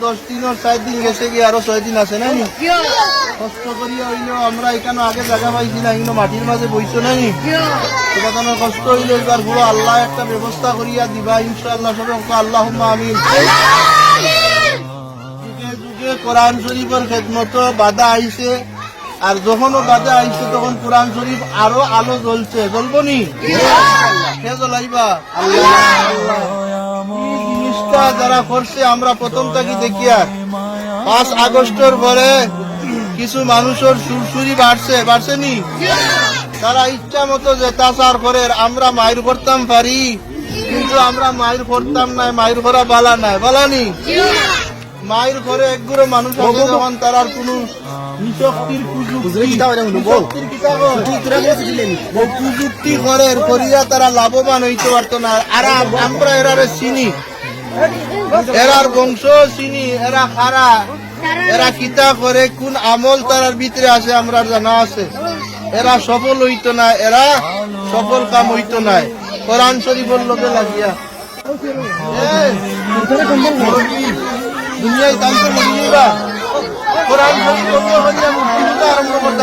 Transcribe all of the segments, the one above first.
দশ দিন আর চার দিন গেছে গিয়ে আরও ছয় দিন আছে নাই কষ্ট করিয়া হইলেও আমরা এখানে আগে জায়গা পাইছি না কিন্তু মাটির মাঝে বইছো নাই তোমার কষ্ট হইলে এবার পুরো আল্লাহ একটা ব্যবস্থা করিয়া দিবা ইনশাআল্লাহ সবে আল্লাহ আমিন। যুগে যুগে কোরআন শরীফের খেদমত বাধা আইছে আর যখনও বাধা আইছে তখন কোরআন শরীফ আরও আলো জ্বলছে। জ্বলবো নি? কে জ্বলাইবা? আল্লাহ। জিনিসটা যারা করছে আমরা প্রথম থেকে দেখিয়া পাঁচ আগস্টের পরে কিছু মানুষের সুরসুরি বাড়ছে বাড়ছে নি তারা ইচ্ছা মতো যেতাচার করে আমরা মায়ের করতাম পারি কিন্তু আমরা মায়ের করতাম না মায়ের করা বালা নাই বালা নি মায়ের ঘরে একগুলো মানুষ আছে যখন তারার কোনো নিশক্তির প্রযুক্তি করে করিয়া তারা লাভবান হইতে পারতো না। আর আমরা এরারে চিনি। এরার বংশ চিনি, এরা খারা। এরা কিতা করে, কোন আমল তারার ভিতরে আছে আমরা জানা আছে। এরা সফল হইতো না, এরা সফল কাম হইতো না। কোরআন শরীফের লোকে লাগিয়া। কোরআন শরীফ আরম্ভ করতে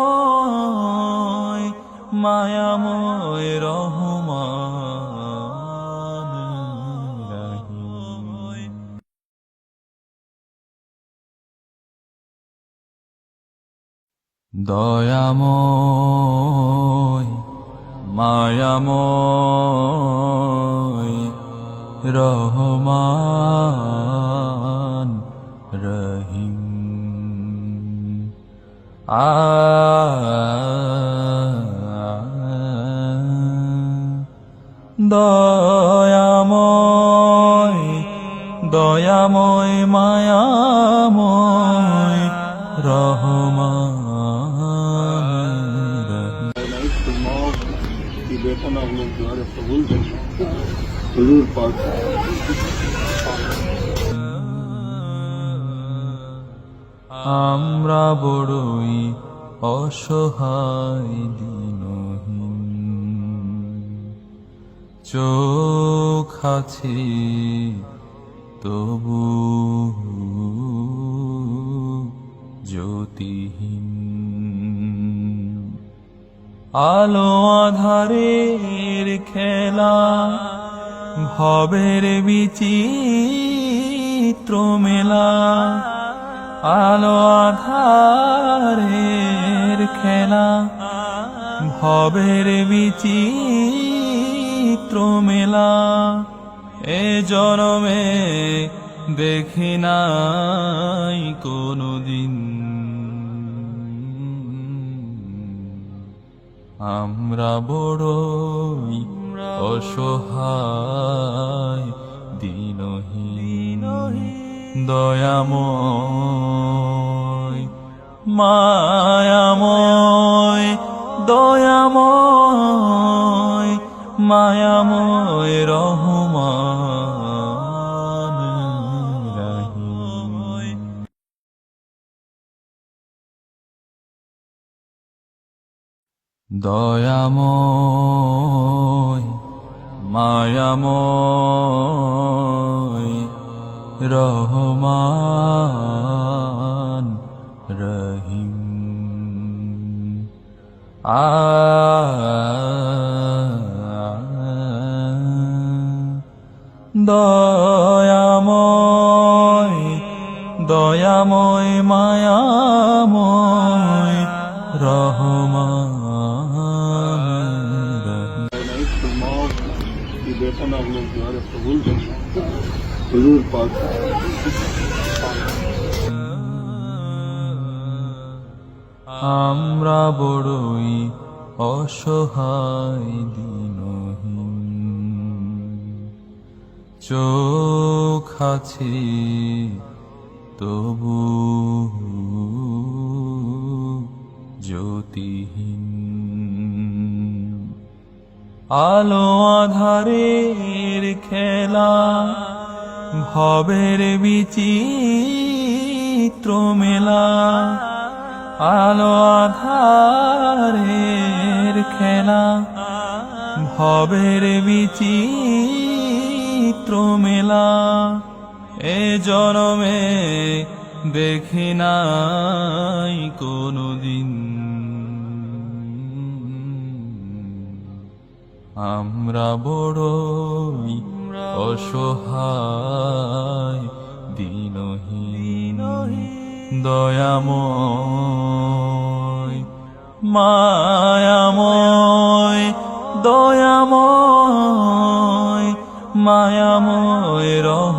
দয়াময় মায়াময় রহমান রহিম। দয়াময় মায়াময় রহমান রহিম। দয়াময় দয়াময় মায়াময় রহমান রহিম की वेतन आप लोग जो है कबूल करें जरूर আমরা বড়ই অসহায় দিনহীন। চোখ আছে তবু জ্যোতিহীন। আলো আধারের খেলা ভবের বিচিত্র মেলা। আলো আধারের খেলা। ভবের বিচিত্র মেলা। এ জনমে দেখি নাই কোনদিন। আমরা বড়ই অসহায়, দিনহীন। দয়াময় মায়াময় দয়াময় মায়াময় রহমান রহিম। দয়াময় মায়াময় রহমান রহিম আ দয়াময় দয়াময় মায়াময় রহমান রহিম की वेतन आप लोग जो है कबूल करें হুজুর পাক। আমরা বড়ই অসহায় দিন চোখ আছে তবু জ্যোতিহীন। আলো আধারের খেলা ভবের বিচিত্র মেলা, আলো আধারের খেলা। ভবের বিচিত্র মেলা, এ জনমে দেখি নাই কোনদিন। আমরা বড়ই অসহায় দিনহীন। দয়াময় মায়াময় দয়াময় মায়াময় রহ